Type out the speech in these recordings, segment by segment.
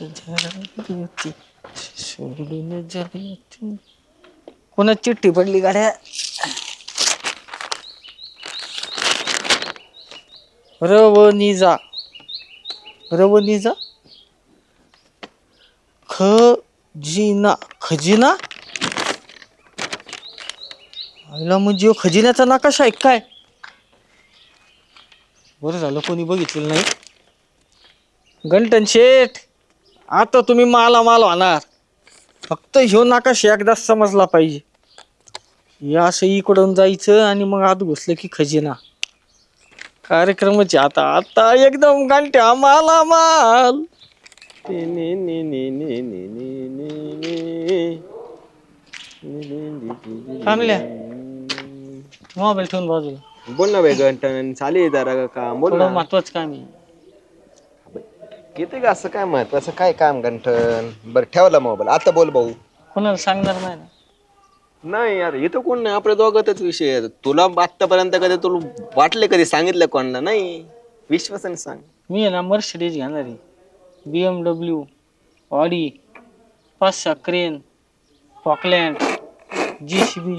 होती. सोडून कोणा चिठ्ठी पडली गाड्या रवनिजा. रवनिजा? खजिना. खजिना? आईला म्हणजे खजिन्याचा नकाशा आहे काय? बरं झालं कोणी बघितलेलं नाही. गंटन शेठ! आता तुम्ही माला माल होणार फक्त ह्यो नकाशा एकदा समजला पाहिजे हे असं इकडून जायचं आणि मग आत घुसलं की खजिना कार्यक्रमाची आता आता एकदम घंट्या माला माल थांबल्या मोबाईल ठेवून बाजूला बोल ना गंटन चालेल जरा काम बोल ना महत्वाचं काम आहे किती का? असं काय महत्वाचं? काय काम गंठन? बरं ठेवला मोबाईल. आता बोल भाऊ. कोणाला सांगणार नाही ना. नाही यार इथं कोण नाही. आपल्या दोघातच विषय आहे. तुला आतापर्यंत कधी तुला वाटले कधी सांगितलं कोणाला? नाही. विश्वासाने सांग. मी आहे ना मर्सिडीज घेणार आहे. बी एम डब्ल्यू ऑडी पाच सहा crane Poclain J C B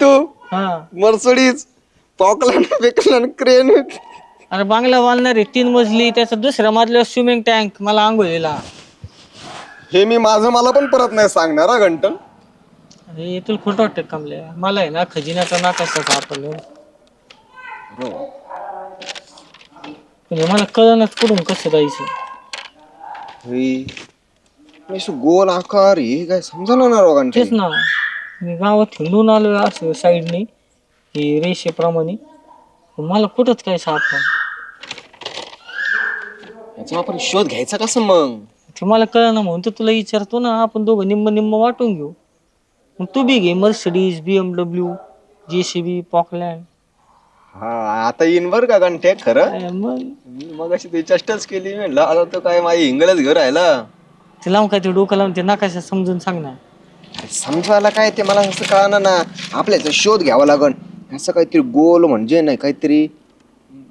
तू? हा. मर्सडीज पॉकलँड बिकलँड क्रेन अरे बांगला बांधणार आहे तीन मजली त्याचा दुसऱ्या मजल्यावर स्विमिंग टँक मला आंघोळीला हे मी माझं मला पण परत नाही सांगणार हा घंटन अरे तुला खोटं वाटतं कमल्या मला आहे ना खजिन्याचा नाकासा सापडलो म्हणजे मला कळणच कुठून कसं जायचं? गोल आकार हे काय समजणार ना राव तेच घंटन ना. मी गावात हिंडून आलो असं साईडने हे रेषेप्रमाणे. पण मला कुठंच काय सापडलं याचा आपण शोध घ्यायचा कसं मग? ते मला कळना म्हणून तर तुला विचारतो ना आपण दोघं निम्म निम्म वाटून घेऊ. मग तू बी घे Mercedes B M W J C B Poclain हा आता येईन बर का घंटे खरं? मग. मी मग अशी ते चेष्टाच केली म्हणलं आता तो काय माझी हिंगलच घर राहिला. ते लावून काय ते डोकं लावून ते नकाशा समजून सांग ना समजायला काय ते? मला असं कळणार ना. आपल्याचा शोध घ्यावा लागन. असं काहीतरी गोल म्हणजे नाही काहीतरी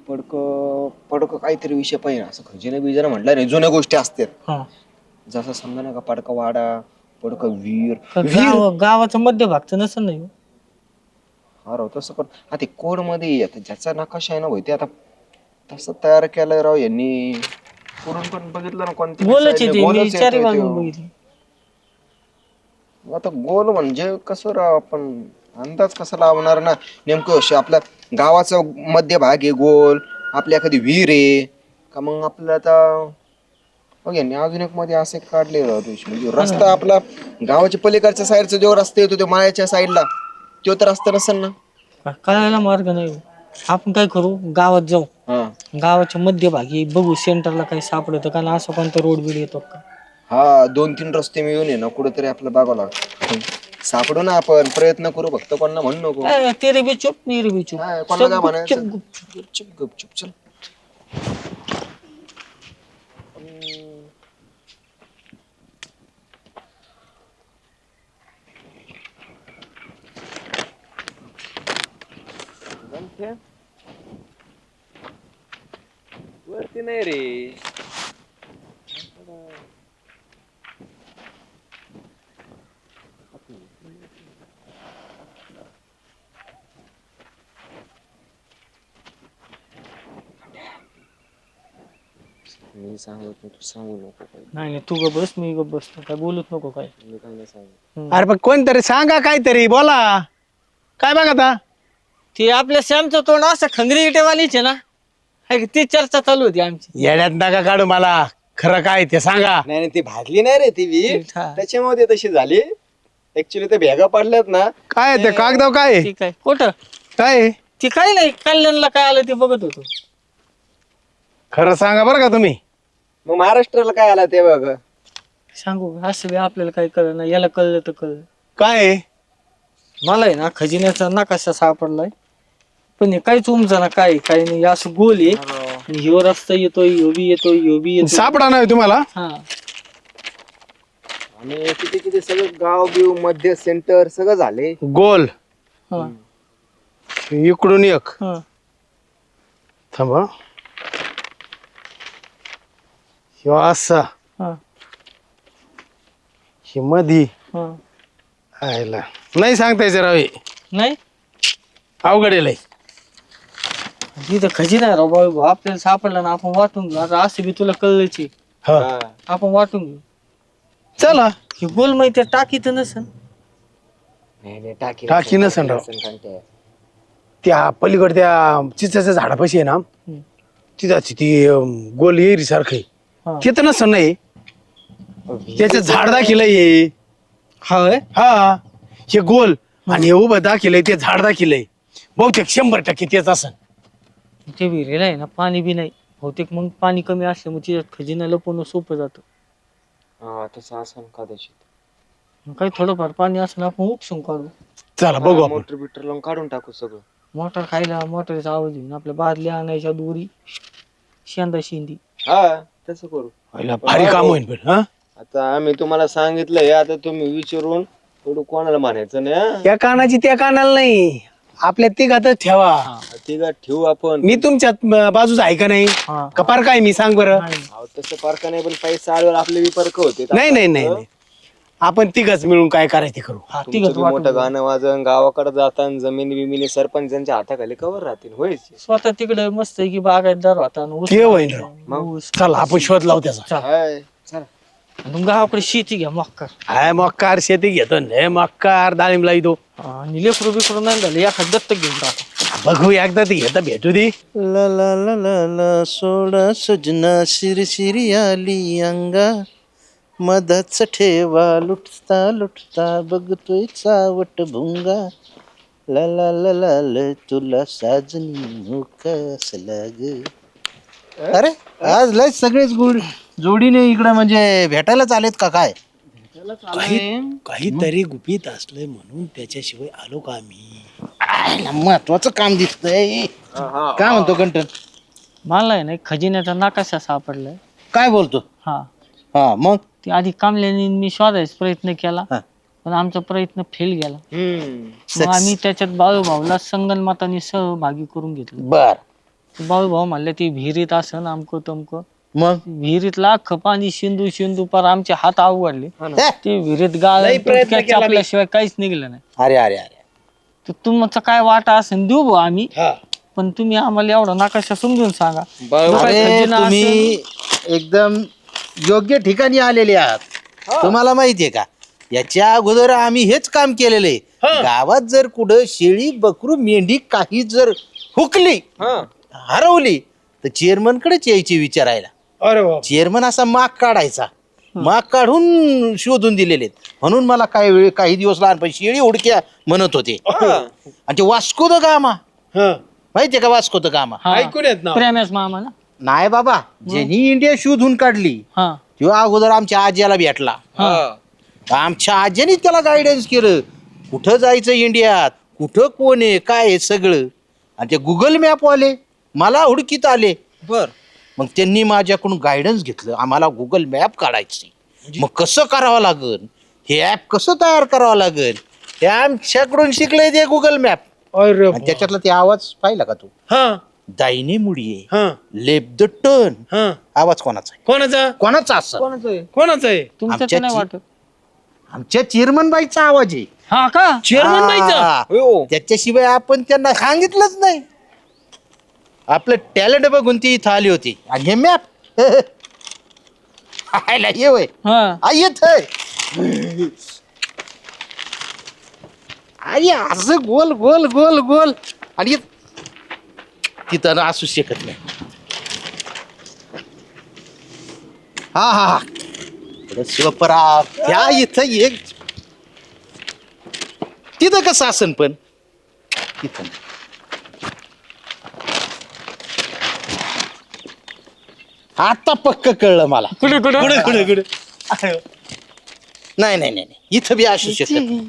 पडक पडक काहीतरी विषय पाहिजे असं खजिना बिजना म्हटलं नाही जुन्या गोष्टी असतात. हा. जसं समजा ना का पडका वाडा पडक वीर गाव गावाचा मध्यभाग तर नसेल नाही हा राव तसं पण आता ते कोडमध्ये येतं ज्याचा नकाशा आहे ना होय ते आता तसं तयार केलंय राव यांनी. पुढून पण बघितलं ना कोणती गोलच side ने येते मी गोलच चारी येतोय बाजून त्यो. बघितली. आता गोल म्हणजे कसं राव आपण अंदाज कसा लावणार ना? नेमकं असे आपल्या गावाचा मध्यभाग आहे गोल. आपल्या एखादी विहीर आहे. का मग आपल्याला आता बघ यांनी अजून एक मध्ये असे काढले म्हणजे रस्ता आपला गावाच्या पलीकडच्या साईडचा जो रस्ता येतो तो माळ्याच्या साईडला तो तर रस्ता नसेल ना? कळायला मार्ग नाही. आपण काय करू? गावात जाऊ. हा. गावाच्या मध्यभागी बघू सेंटरला काही सापडतं का? ना असं कोणता रोड बीड येतो का? हा दोन तीन रस्ते मिळून आहे ना कुठेतरी आपलं बघावं लागतं. सापडू ना आपण प्रयत्न करू फक्त कोणाला म्हणू नको ए, तेरे बी चुप मेरे बी चुप हा, कोणाला काय म्हणायचं? गुपचूप, गुपचूप. चुप गपचूप चल वरती नाही रे मी सांगत नाही तू सांगू नको काही नाही नाही तू ग बस मी ग बसतो काय बोलत नको काय. मी काय नाही सांगू अरे पण कोणतरी सांगा काहीतरी बोला. काय बघा आता? ते आपल्या श्यामचं तोंड असं खंगरी इटेवालीच आहे ना. हाय का? ती चर्चा चालू होती आमची. येड्यात नका काढू मला. खरं काय ते सांगा. नाही नाही ती भाजली नाही रे ती विहीर हा. त्याच्यामुळे ती तशी झाली. ऍक्च्युली ते भेगा पडल्यात ना. काय आहे ते? कागदाव काय आहे? ठीक आहे कुठं काय आहे? ती काही नाही कल्याणला काय आलं ते बघत होतो. खरं सांगा बरं का तुम्ही. मग महाराष्ट्राला काय आला ते बघ? सांगू का? असं बी आपल्याला काही कळलं नाही. याला कळलं तर कळलं. काय आहे? मला आहे ना खजिन्याचा नकाशा सापडलाय. पण हे काहीच उमजा ना काय काही नाही असं गोल आहे. आणि ह्यो रस्ता येतोय ह्यो बी येतोय ह्यो बी येतोय. सापडा नाही तुम्हाला? हा. आणि किती किती सगळं गाव बिव मध्य सेंटर सगळं झाले. गोल. हा. इकडून एक. हा. थांबा. किंवा असा हा ही मधी हा आयला नाही सांगता यायचं राव हे. नाही अवघड आहे लय. तिथं खजिना आहे राव भाऊ आपल्याला सापडला ना आपण वाटून घेऊ आता असं बी तुला कळलंच आहे. हा आपण वाटून घेऊ चला हे गोल माहिती टाकी तर नसन नाही नाही टाकी टाकी नसेल राव. त्या पलीकडे त्या चिचाच्या झाडापाशी आहे ना हम्म. तिथं ती गोल येरी सारखं. तिथं नसतं नाही. त्याचं झाड दाखिलंय हे. हा होय? हा. हे गोल. आणि हे उभं दाखिलंय ते झाड दाखिलंय. बहुतेक शंभर टक्के तेच असं ते विहिरीला आहे ना पाणी बी नाही. बहुतेक मग पाणी कमी असल्यामुळे तिच्यात खजिना लपवणं सोपं जातं. हा तसं असं कदाचित. मग काही थोडंफार पाणी असलं आपण उपसून काढू चला बघू आपण. मोटर बिटर लावून काढून टाकू सगळं. मोटर खायला मोटरचा आवाज येऊन आपल्या बादल्या आणायच्या दोरी. शेंदा शेंदी. हा. तसं करू. पहिला भारी काम होईल पण हा? आता आम्ही तुम्हाला सांगितलंय आता तुम्ही विचारून थोडं कोणाला म्हणायचं नाही हा? त्या कानाची त्या कानाला नाही. आपल्या तिघातच ठेवा. ते का ठेवू आपण. मी तुमच्या अं, बाजूच आहे का नाही? हा. कपार काय मी सांग बरं. अहो, तसं पारखा नाही पण पैसा आल्यावर आपले विपारक होते. नाही नाही नाही नाही. आपण तिघच मिळून काय करायचं ते करू. हा तुमचं तिघत बी वाटून मोठं घेऊ. गाणं वाजन गावाकडे जाताना जमीन बिमिनी सरपंचांच्या हाताखाली कवर राहतील होयच. स्वतः तिकडे मस्त आहे की बागायतदार होता आणि ऊस ते होईन. राव. मग? ऊस. चला आपण शोध लावू त्याचा. हाय. चला. आणि गावाकडे शेती घ्या मक्कर. हाय मक्कार शेती घेतो ने. मक्कार डाळिंब लावतो आणि लेकरू बिकरू नाही झालं एखाद दत्तक घेऊन टाका बघू एकदा ती घेता भेटू दे ला ला ला ला ला सोडा सजना शिरशिरी आली अंगा. मधाच ठेवा लुटता लुटता बघतोय चावट भुंगा. ला ला ला ला ल तुला साजनी मुकास लाग अरे आज लय सगळेच गुड जोडीने इकडं म्हणजे भेटायलाच आलेत का काय? काही काहीतरी गुपित असलंय म्हणून त्याच्याशिवाय आलो का आम्ही? आयला महत्वाचं काम दिसतंय. काय म्हणतो कंटन? मला आहे ना एक खजिन्याचा नकाशा सापडलाय. काय बोलतो? हा. हा मग? ते आधी कामल्याने मी शोधायचा प्रयत्न केला. हा. पण आमचा प्रयत्न फेल गेला. मग आम्ही त्याच्यात बाळूभाऊला संगनमताने सहभागी करून घेतलं. बर. बाळूभाऊ म्हणले ती विहिरीत असं अमकं तमकं. मग? विहिरीतला अख्खं पाणी शिंदू शिंदू पार आमचे हात आवडले. हे, ते विहिरीत गाळ लई प्रयत्न केला मी. आपल्याशिवाय काहीच निघलं नाही. अरे अरे अरे. तर तुमचा काय वाटा असेल देऊ भाऊ आम्ही. हा. पण तुम्ही आम्हाला एवढा नकाशा समजून सांगा. अरे तुम्ही एकदम योग्य ठिकाणी आलेले आहात. तुम्हाला माहितीये का? याच्या अगोदर आम्ही हेच काम केलेलं. आहे गावात जर कुठं शेळी बकरू मेंढी काही जर हुकली हरवली तर चेअरमन कडेच यायची विचारायला. अरे चेअरमन असा माग काढायचा. माग काढून शोधून दिलेले आहेत. म्हणून मला काही वेळ काही दिवस लहानपणी शेळी उडक्या म्हणत होते. आणि ते वास्को द गामा. माहितीये का वास्को द गामा. ऐकून येत ना प्रेम्याच मामा ना नाही बाबा ज्यांनी इंडिया शोधून काढली हा. तेव्हा अगोदर आमच्या आजीला भेटला. हा. आमच्या आजीने त्याला गायडन्स केलं. कुठं जायचं इंडियात? कुठं कोण आहे? काय आहे सगळं? आणि ते गुगल मॅप वाले मला हुडकीत आले. बर. मग त्यांनी माझ्याकडून गायडन्स घेतलं. आम्हाला गुगल मॅप काढायचे. मग कसं करावं लागेल हे ॲप कसं तयार करावं लागेल हे आमच्याकडून शिकलंय ते गुगल मॅप अरे त्याच्यातला ते आवाज पाहिला का तू? हा. दाहिने मुडीये. हा. लेप द टर्न. हा. आवाज कोणाचा आहे? कोणाचा? कोणाचा असं कोणाचं आहे? कोणाचा आहे? तुमचं तर आमच्या नाही ची- वाटत. आमच्या चेअरमन बाईचा आवाज आहे. हा का? चेअरमन बाईचा? हा. त्याच्याशिवाय आपण त्यांना सांगितलंच नाही. आपलं टॅलेंट बघून ती इथं आली होती. आणि हे मॅप आयला ये वय. हा. आ, येत अरे असं गोल गोल गोल गोल. आणि तिथं ना असू शकत नाही. हा हा हा. पुढं शिवपराव त्या इथं एक तिथं कसं असन पण? तिथं नाही. आता पक्क कळलं मला. कुठे कुठे? कुठे कुठे कुठे? नाही नाही नाही नाही. इथं बी असू शकत नाही.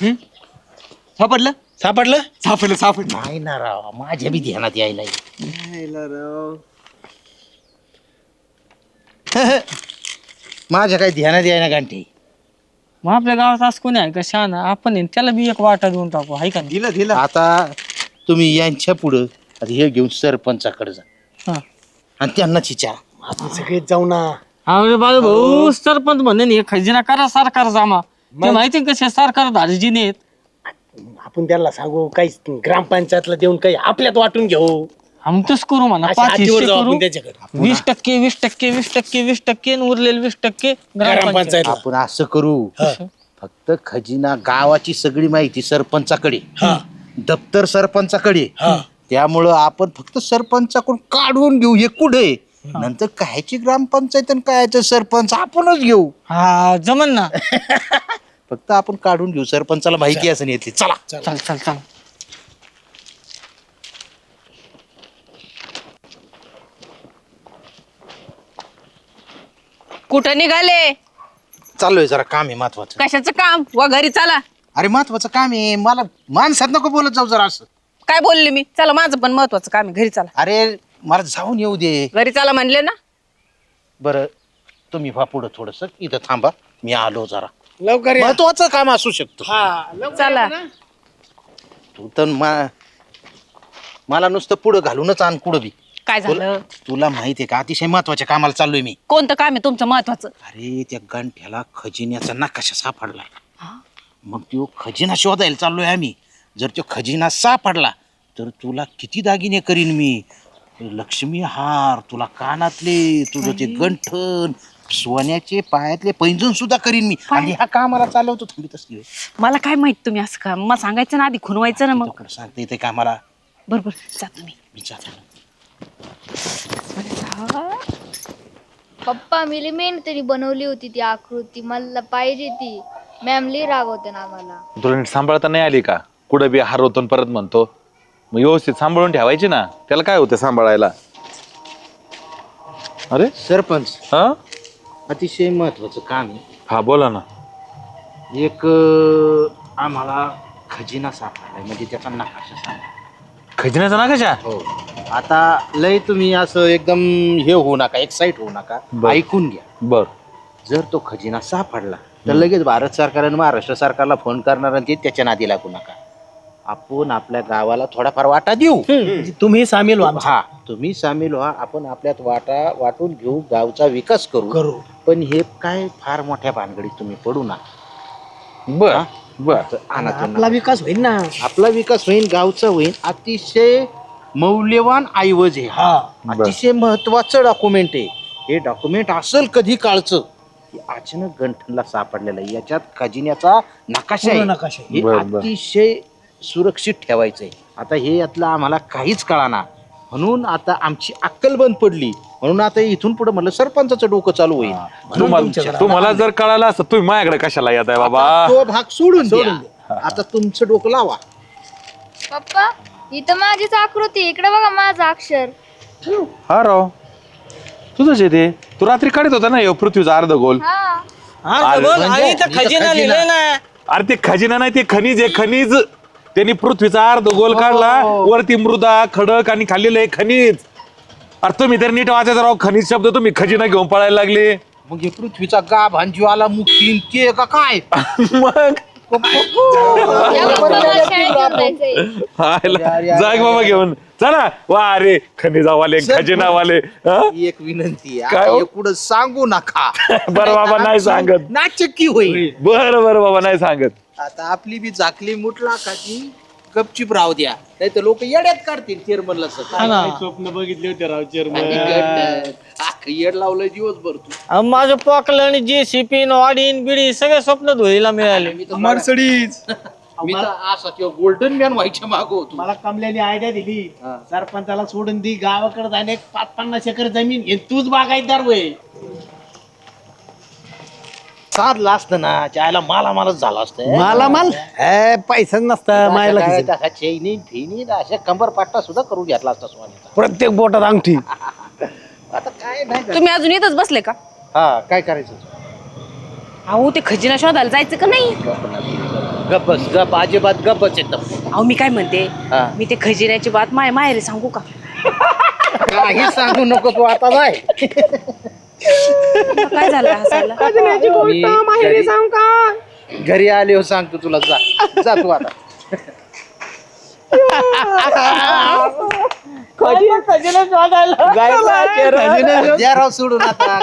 सापडलं? सापडलं? सापडलं सापडलं. नाही ना राव माझ्या बी ध्यानात यायला माझ्या काही ध्यानात यायला गांठी. मग आपल्या गावात असं कोणी आहे का? शान आपण आहे, त्याला बी एक वाटा देऊन टाकू हाय का नाही? दिलं दिलं. आता तुम्ही यांच्या पुढं आता हे घेऊन सरपंचाकडे जा. हा. आणि त्यांनाच विचारा आपण सगळेच जाऊ ना. अरे बाळू भाऊ सरपंच म्हणे ना, हे खजिना करा सरकार जामा ते माहिती कसे सरकार धारजीने आहेत? आपण त्यांना सांगू काही ग्रामपंचायतला देऊन काही आपल्यात वाटून घेऊ. आमचंच करू म्हणा अशा पाच हातीवर हिस्से जाऊ करू. आपण त्याच्याकडे. वीस टक्के वीस टक्के वीस टक्के वीस टक्के आणि उरलेले वीस टक्के ग्रामपंचायत. ग्रामपंचायत आपण असं करू. फक्त खजिना गावाची सगळी माहिती सरपंचाकडे. दप्तर सरपंचाकडे. त्यामुळं आपण फक्त सरपंचाकडून काढून घेऊ. हे कुठे? नंतर कायची ग्रामपंचायत आणि कायचं सरपंच आपणच घेऊ. हा जमन ना. फक्त आपण काढून घेऊ. सरपंचाला माहिती असं येते. चला. चल चल चल. कुठं निघाले? चाललोय जरा काम आहे महत्वाचं. कशाचं काम? व घरी चला. अरे महत्वाचं काम आहे. मला माणसात नको बोलत जाऊ जरा असं. काय बोलले मी? चला माझं पण महत्वाचं काम आहे. घरी चला. अरे मला जाऊन येऊ दे. घरी चला म्हणले ना. बरं तुम्ही व्हा पुढं थोडस. इथं थांबा. मी आलो जरा. लवकर या. महत्वाचं काम असू शकतो. हा लवकर चला. तू तर मा- मला नुसतं पुढं घालूनच आण कुठं बी. काय झालं? तुला माहिती आहे का? अतिशय महत्त्वाच्या कामाला चाललोय मी. कोणतं काम आहे तुमचं महत्वाचं? अरे त्या गंठ्याला खजिन्याचा नकाशा सापडलाय. मग तो खजिना शोधायला चाललोय आम्ही. जर तो खजिना सापडला तर तुला किती दागिने करीन मी? लक्ष्मी हार तुला कानातले तुझं ते गंठन सोन्याचे पायातले पैंजण सुद्धा करीन मी. आणि ह्या कामाला चालवतो थांबी तसली मला काय माहीत तुम्ही असं का? मला सांगायचं ना आधी खुनवायचं ना मग. तुकडं सांगते येते कामाला. बरोबर जातो मी. पप्पा मी मेहनतीने बनवली होती ती आकृती. मला पाहिजे ती. मॅम लई रागवते ना आम्हाला. तुला नीट सांभाळता नाही आली का? कुठं बी हरवतो आणि परत म्हणतो. मग व्यवस्थित सांभाळून ठेवायची ना. त्याला काय होतं सांभाळायला? अरे? सरपंच. हा? अतिशय महत्वाचं काम आहे. हा बोला ना. एक अं, आम्हाला खजिना सापडलाय म्हणजे त्याचा नकाशा सांगा खजिन्याचा नकाशा? हो. आता लय तुम्ही असं एकदम हे होऊ नका एक्साइट होऊ नका. बर. ऐकून घ्या. बर. जर तो खजिना सापडला तर लगेच भारत सरकार आणि महाराष्ट्र सरकारला फोन करणार आणि ते त्याच्या नादी लागू नका. आपण आपल्या गावाला थोडाफार वाटा देऊ. म्हणजे तुम्ही सामील व्हा. हा तुम्ही सामील व्हा. आपण आपल्यात वाटा वाटून घेऊ गावचा विकास करू. करू. पण हे काय फार मोठ्या भानगडीत तुम्ही पडू ना बर बर. आणा आपला विकास होईल ना. आपला विकास होईल गावचा होईल. अतिशय मौल्यवान ऐवज आहे. हा. हा अतिशय महत्वाचं डॉक्युमेंट आहे. हे डॉक्युमेंट असेल कधी काळचं की अचानक गंठनला सापडलेलं आहे. याच्यात खजिन्याचा नकाशा पूर्ण आहे. नकाशा. हे बर, बर. अतिशय सुरक्षित ठेवायचं आहे आता हे यातलं आम्हाला काहीच कळाना. म्हणून आता आमची अक्कल बंद पडली. म्हणून आता इथून पुढे म्हणलं सरपंचाचं डोकं चालू होईल. तुम्हाला तुम्हाला जर कळालं असतं तुम्ही माझ्याकडे कशाला येत आहे बाबा? तो भाग सोडून द्या. आता तुमचं डोकं लावा. पप्पा इथं माझीच आकृती आहे. इकडे बघा माझं अक्षर. हा राव. तुझंच आहे ते. तू रात्री काढत होता ना ह्यो पृथ्वीचा अर्ध गोल? हा. आणि इथं खजिना खजिना. लिहिलंय ना. अरे ते खजिना नाही ते खनिज आहे खनिज. त्यांनी पृथ्वीचा अर्ध गोल काढला. वरती मृदा खडक आणि खाल्लेलं आहे खनिज. अरे तुम्ही तर नीट वाचायचा राव खनिज शब्द तुम्ही खजिना घेऊन पळायला लागले. मग हे पृथ्वीचा गाभ आणि ज्वालामुखी ते का काय? मग? या पप्पा. मला शाळेत घेऊन जायचंय? हायला. जा की बाबा घेऊन. चला. वा अरे खनिजावाले खजिनावाले. हा? एक विनंती आहे. काय आता हो? हे पुढं सांगू नका. बरं बाबा नाही सांगत. नाचक्की होईल. बरं बरं बाबा नाही सांगत. आता आपली बी झाकली मुठला खाची गपचिप राहू द्या. नाही तर लोक येड्यात काढतील चेअरमनला हा ना. स्वप्न बघितले होते राव चेअरमन येड लावलंय दिवसभर तू. अहो, माझं पॉकलं आणि जे शिपिन वाडीन बिडी सगळे स्वप्न धुळीला मिळाले. मर्सडीज मी तर असा किंवा गोल्डन मॅन व्हायच्या मागो होतो. मला कमल्याने आयडिया दिली. सरपंचाला सोडून दी गावाकडे जाणे पाच पन्नास एकर जमीन घे तूच बागायतदार वय साधलं असतं ना चायला माला मालच झाला असतं. मला माल पैसा नसता मायला खिशात. चैनी फिनी अशा कंबर पाट्टा सुद्धा करून घेतला असता स्वामीचा. प्रत्येक बोटात अंगठी. आता काय नाही तुम्ही अजून इथंच बसले का? हा काय करायचं? अहो ते खजिना शोधायला जायचं का नाही? गप बस गप अजिबात गप बस एकदम अहो मी काय म्हणते हा. मी ते खजिन्याची बात माय माहेरी सांगू का? काही सांगू नको तू आता नाही काय झालं? हसायला मी घरी- घरी आले हो सांगतो तुला जा. जा तू आता. खजिना शोधायला द्या राव सोडून आता.